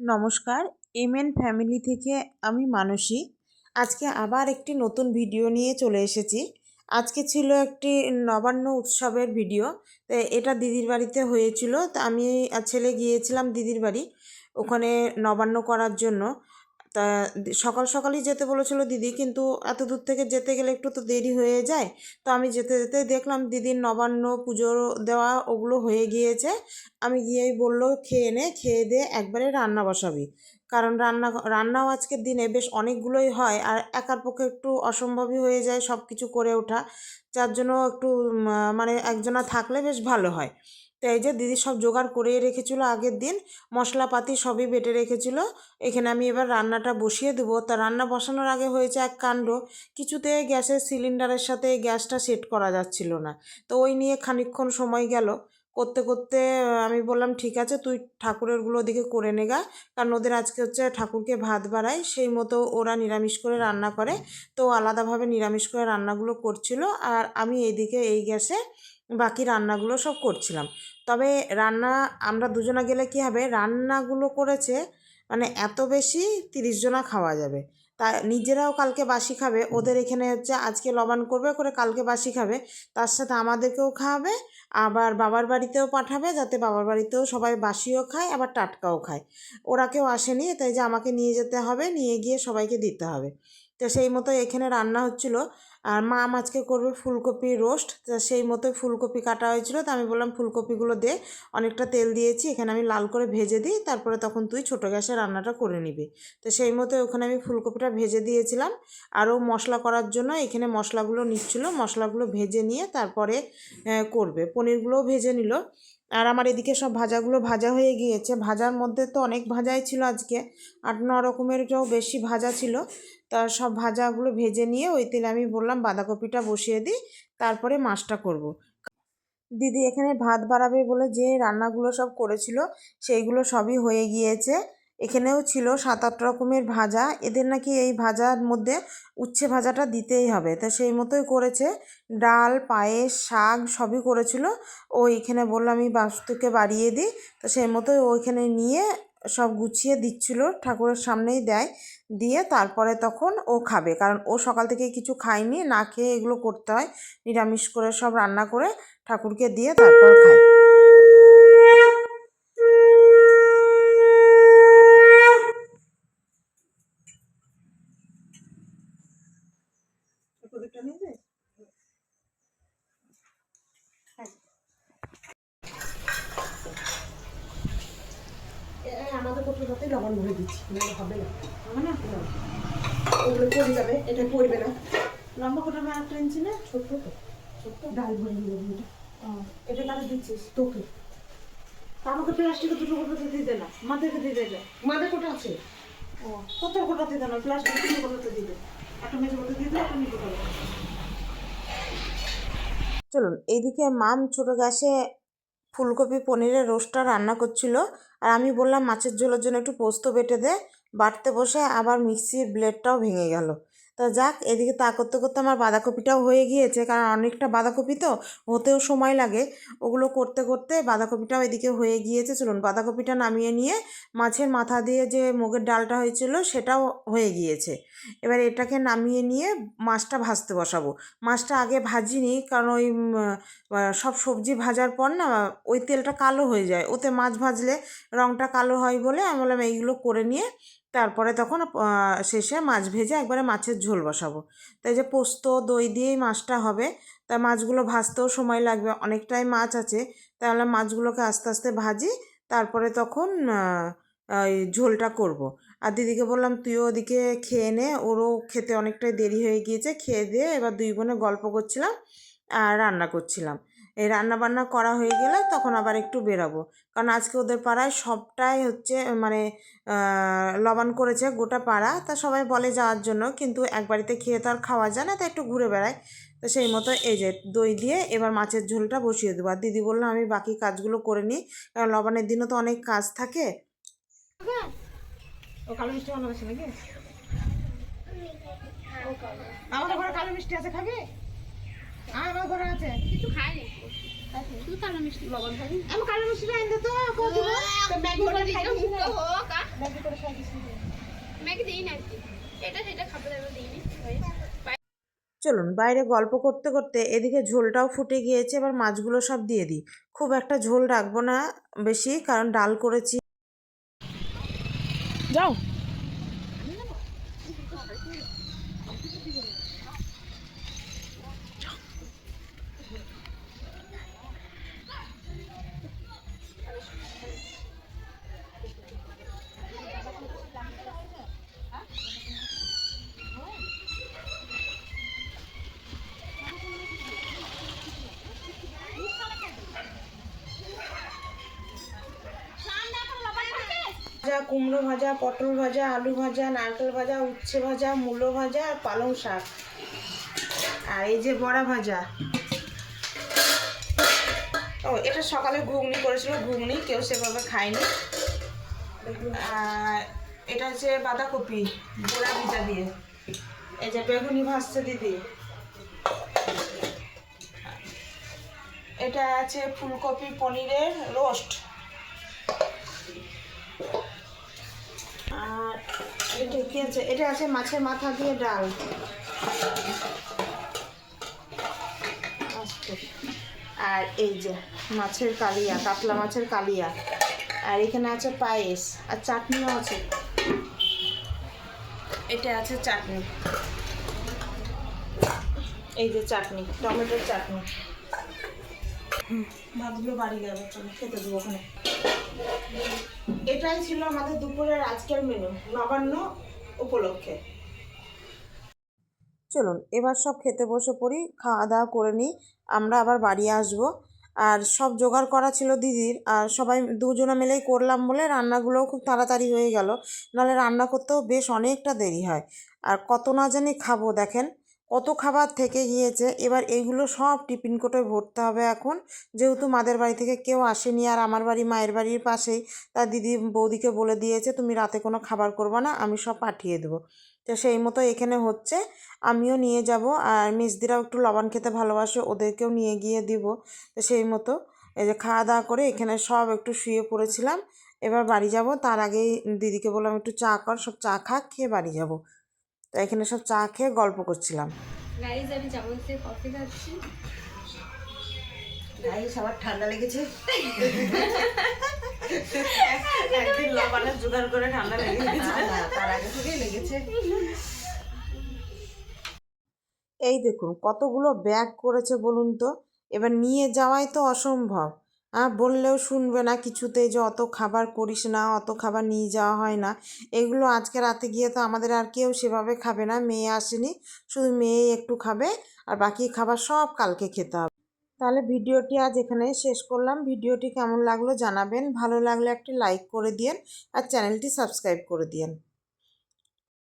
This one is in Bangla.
নমস্কার এমএন ফ্যামিলি থেকে আমি মানসী। আজকে আবার একটি নতুন ভিডিও নিয়ে চলে এসেছি। আজকে ছিল একটি নবান্ন উৎসবের ভিডিও, তো এটা দিদির বাড়িতে হয়েছিল। তা আমি ছেলে গিয়েছিলাম দিদির বাড়ি, ওখানে নবান্ন করার জন্য। তা সকাল সকালই যেতে বলেছিল দিদি, কিন্তু এত দূর থেকে যেতে গেলে একটু তো দেরি হয়ে যায়। তো আমি যেতে যেতে দেখলাম দিদির নবান্ন পুজো দেওয়া ওগুলো হয়ে গিয়েছে। আমি গিয়েই বলল, খেয়ে নে, খেয়ে দিয়ে একবারে রান্না বসাবি। কারণ রান্না, রান্নাও আজকের দিনে বেশ অনেকগুলোই হয়, আর একার পক্ষে একটু অসম্ভবই হয়ে যায় সব কিছু করে ওঠা। যার জন্য একটু মানে একজনা থাকলে বেশ ভালো হয়। তো এই যে দিদি সব জোগাড় করে রেখেছিল আগের দিন, মশলাপাতি সবই বেটে রেখেছিল। এখানে আমি এবার রান্নাটা বসিয়ে দেবো। তা রান্না বসানোর আগে হয়েছে এক কাণ্ড। কিছুতে গ্যাসের সিলিন্ডারের সাথে গ্যাসটা সেট করা যাচ্ছিল না। তো ওই নিয়ে খানিকক্ষণ সময় গেল। করতে করতে আমি বললাম, ঠিক আছে, তুই ঠাকুরেরগুলো ওদিকে করে নেগা কারণ ওদের আজকে হচ্ছে ঠাকুরকে ভাত বাড়ায়। সেই মতো ওরা নিরামিষ করে রান্না করে। তো আলাদাভাবে নিরামিষ করে রান্নাগুলো করছিল। আর আমি এইদিকে এই গ্যাসে বাকি রান্নাগুলো সব করছিলাম। তবে রান্না, আমরা দুজনা গেলে কী হবে? রান্নাগুলো করেছে মানে এত বেশি তিরিশ জনা খাওয়া যাবে। তা নিজেরাও কালকে বাসি খাবে ওদের এখানে হচ্ছে আজকে লবান করবে করে কালকে বাসি খাবে। তার সাথে আমাদেরকেও খাওয়াবে আবার বাবার বাড়িতেও পাঠাবে যাতে বাবার বাড়িতেও সবাই বাসিও খায় আবার টাটকাও খায়। ওরা কেউ আসেনি তাই যে আমাকে নিয়ে যেতে হবে নিয়ে গিয়ে সবাইকে দিতে হবে। তো সেই মতো এখানে রান্না হচ্ছিল। আর মা আজকে করবে ফুলকপি রোস্ট তা সেই মতো ফুলকপি কাটা হয়েছিল তো আমি বললাম ফুলকপিগুলো দে। অনেকটা তেল দিয়েছি এখানে আমি লাল করে ভেজে দিই তারপরে তখন তুই ছোটো গ্যাসে রান্নাটা করে নিবি। তো সেই মতো ওখানে আমি ফুলকপিটা ভেজে দিয়েছিলাম। আরও মশলা করার জন্য এখানে মশলাগুলো নিচ্ছিল। মশলাগুলো ভেজে নিয়ে তারপরে করবে। পনিরগুলোও ভেজে নিল। আর আমার এদিকে সব ভাজাগুলো ভাজা হয়ে গিয়েছে। ভাজার মধ্যে তো অনেক ভাজাই ছিল আজকে। আট ন রকমেরও বেশি ভাজা ছিল। তা সব ভাজাগুলো ভেজে নিয়ে ওই তেলে আমি বললাম, বাঁধাকপিটা বসিয়ে দিই, তারপরে মাছটা করব। দিদি এখানে ভাত বাড়াবে বলে যে রান্নাগুলো সব করেছিল, সেইগুলো সবই হয়ে গিয়েছে। এখানেও ছিল সাত, আট রকমের ভাজা। এদের নাকি এই ভাজার মধ্যে উচ্ছে ভাজাটা দিতেই হবে। তো সেই মতোই করেছে। ডাল, পায়েস, শাক সবই করেছিল। ও এখানে বলল, আমি বাস্তুকে বাড়িয়ে দিই। তো সেই মতোই ওইখানে নিয়ে সব গুছিয়ে দিচ্ছিল, ঠাকুরের সামনেই দেয়। দিয়ে তারপরে তখন ও খাবে। কারণ ও সকাল থেকে কিছু খায়নি, না খেয়ে এগুলো করতে হয়। নিরামিষ করে সব রান্না করে ঠাকুরকে দিয়ে তারপর খায়। আমাদের কোথাও লবণ ভরে দিচ্ছি নাহলে হবে না হবে না ওগুলো পড়ে যাবে এটা দিচ্ছিস তোকে প্লাস্টিকের দুটো মাদের কোটা আছে ও কোটাতে দিতে না প্লাস্টিকের দুটো কোটাতে চলুন, এইদিকে মাম ছোটো গ্যাসে ফুলকপি, পনিরের রোস্টটা রান্না করছিল। আর আমি বললাম, মাছের ঝোলের জন্য একটু পোস্ত বেটে দে। বাটতে বসে আবার মিক্সির ব্লেডটাও ভেঙে গেল। তা যাক, এদিকে তা করতে করতে আমার বাঁধাকপিটাও হয়ে গিয়েছে, কারণ অনেকটা বাঁধাকপি তো হতেও সময় লাগে। ওগুলো করতে করতে বাঁধাকপিটাও এদিকে হয়ে গিয়েছে। চলুন, বাঁধাকপিটা নামিয়ে নিয়ে মাছের মাথা দিয়ে যে মুগের ডালটা হয়েছিল সেটাও হয়ে গিয়েছে। এবার এটাকে নামিয়ে নিয়ে মাছটা ভাজতে বসাবো। মাছটা আগে ভাজিনি, কারণ ওই সব সবজি ভাজার পর না ওই তেলটা কালো হয়ে যায়। ওতে মাছ ভাজলে রঙটা কালো হয় বলে আমি বললাম এইগুলো করে নিয়ে তারপরে তখন শেষে মাছ ভেজে একবারে মাছের ঝোল বসাবো তাই যে পোস্ত, দই দিয়েই মাছটা হবে, তা মাছগুলো ভাজতেও সময় লাগবে, অনেকটাই মাছ আছে, তাহলে মাছগুলোকে আস্তে আস্তে ভাজি, তারপরে তখন ওই ঝোলটা করব। আর দিদিকে বললাম, তুইও ওদিকে খেয়ে নে, ওরও খেতে অনেকটাই দেরি হয়ে গিয়েছে, খেয়ে দিয়ে এবার দুই বোনে গল্প করছিলাম আর রান্না করছিলাম এই রান্না বান্না করা হয়ে গেলে তখন আবার একটু বেরাবো। কারণ আজকে ওদের পাড়ায় সবটাই হচ্ছে মানে লবান করেছে গোটা পাড়া। তা সবাই বলে যাওয়ার জন্য, কিন্তু এক বাড়িতে খেয়ে তো আর খাওয়া যায় না তা একটু ঘুরে বেড়ায়। তো সেই মতো এই যে দই দিয়ে এবার মাছের ঝোলটা বসিয়ে দেবো। আর দিদি বলল, আমি বাকি কাজগুলো করে নিই, কারণ লবণের দিনও তো অনেক কাজ থাকে। ও কালো মিষ্টি ভালোবাসে নাকি? আমাদের ঘরে কালো মিষ্টি আছে, খাবি? আমার ঘরে আছে। কিছু খাইনি শুধু কালো মিষ্টি লবণ খাবি আমি কালো মিষ্টি আনতে তো কত ম্যাগি করে খাই হোক ম্যাগি মেয়েকে দিই না আর কি। এটা সেটা খাবে দাবে দিইনি চলুন বাইরে গল্প করতে করতে এদিকে ঝোলটাও ফুটে গিয়েছে এবার মাছগুলো সব দিয়ে দিই। খুব একটা ঝোল রাখব না বেশি কারণ ডাল করেছি। যাও। ভাজা, কুমড়ো ভাজা, পটল ভাজা, আলু ভাজা, নারকেল ভাজা, উচ্ছে ভাজা, মূলো ভাজা আর পালং শাক। আর এই যে বড়া ভাজা। ও, এটা সকালে ঘুগনি করেছিল, ঘুগনি, কেউ সেভাবে খায়নি। আর এটা হচ্ছে বাঁধাকপি, গোড়া ভিজা দিয়ে। এই যে বেগুনি ভাজছে দিদি। এটা আছে ফুলকপি পনিরের রোস্ট। কি আছে? এটা আছে মাছের মাথা দিয়ে ডাল। আর এই যে মাছের কালিয়া, কাতলা মাছের কালিয়া। আর এখানে আছে পায়েস, আর চাটনিও আছে। এটা আছে চাটনি। এই যে চাটনি, টমেটোর চাটনি। ভাতগুলো বাড়ি যাবে চলো খেতে দেবো ওখানে। এটাই ছিল আমাদের দুপুরের আজকের মেনু নবান্ন উপলক্ষে। চলুন, এবার সব খেতে বসে পড়ি, খাওয়া দাওয়া করে নিই, আমরা আবার বাড়ি আসব। আর সব জোগাড় করা ছিল দিদির, আর সবাই দুজনে মিলেই করলাম বলে রান্নাগুলোও খুব তাড়াতাড়ি হয়ে গেল। নাহলে রান্না করতেও বেশ অনেকটা দেরি হয়। আর কত না জানি খাব, দেখেন। কত খাবার থেকে গিয়েছে, এবার এইগুলো সব টিফিন কোটোয় ভরতে হবে এখন। যেহেতু মাদের বাড়ি থেকে কেউ আসেনি আর আমার বাড়ি মায়ের বাড়ির পাশেই, তার দিদি বৌদিকে বলে দিয়েছে, তুমি রাতে কোনো খাবার করবে না, আমি সব পাঠিয়ে দেবো। তো সেই মতো এখানে হচ্ছে, আমিও নিয়ে যাব আর মিসদিরাও একটু লবণ খেতে ভালোবাসে, ওদেরকেও নিয়ে গিয়ে দিব। তো সেই মতো এই যে খাওয়া দাওয়া করে এখানে সব একটু শুয়ে পড়েছিলাম, এবার বাড়ি যাব। তার আগেই দিদিকে বললাম, একটু চা কর, সব চা খা, খেয়ে বাড়ি যাব। তো এখানে সব চা খেয়ে গল্প করছিলাম। গাইজ আমি কফি খাচ্ছি। ঠান্ডা লেগেছে। একদিন লবণের জোগাড় করে ঠান্ডা লেগে তার আগে থেকেই লেগেছে। এই দেখুন কতগুলো ব্যাগ করেছে বলুন তো? এবার নিয়ে যাওয়াই তো অসম্ভব। বললেও শুনবে না কিছুতেই যে অত খাবার করিস না, অত খাবার নিয়ে যাওয়া হয় না। এগুলো আজকে রাতে গিয়ে তো আমাদের আর কেউ সেভাবে খাবে না, মেয়ে আসেনি, শুধু মেয়ে একটু খাবে, আর বাকি খাবার সব কালকে খেতে হবে। তাহলে ভিডিওটি আজ এখানেই শেষ করলাম। ভিডিওটি কেমন লাগল জানাবেন, ভালো লাগলে একটি লাইক করে দিয়েন, আর চ্যানেলটি সাবস্ক্রাইব করে দিয়েন।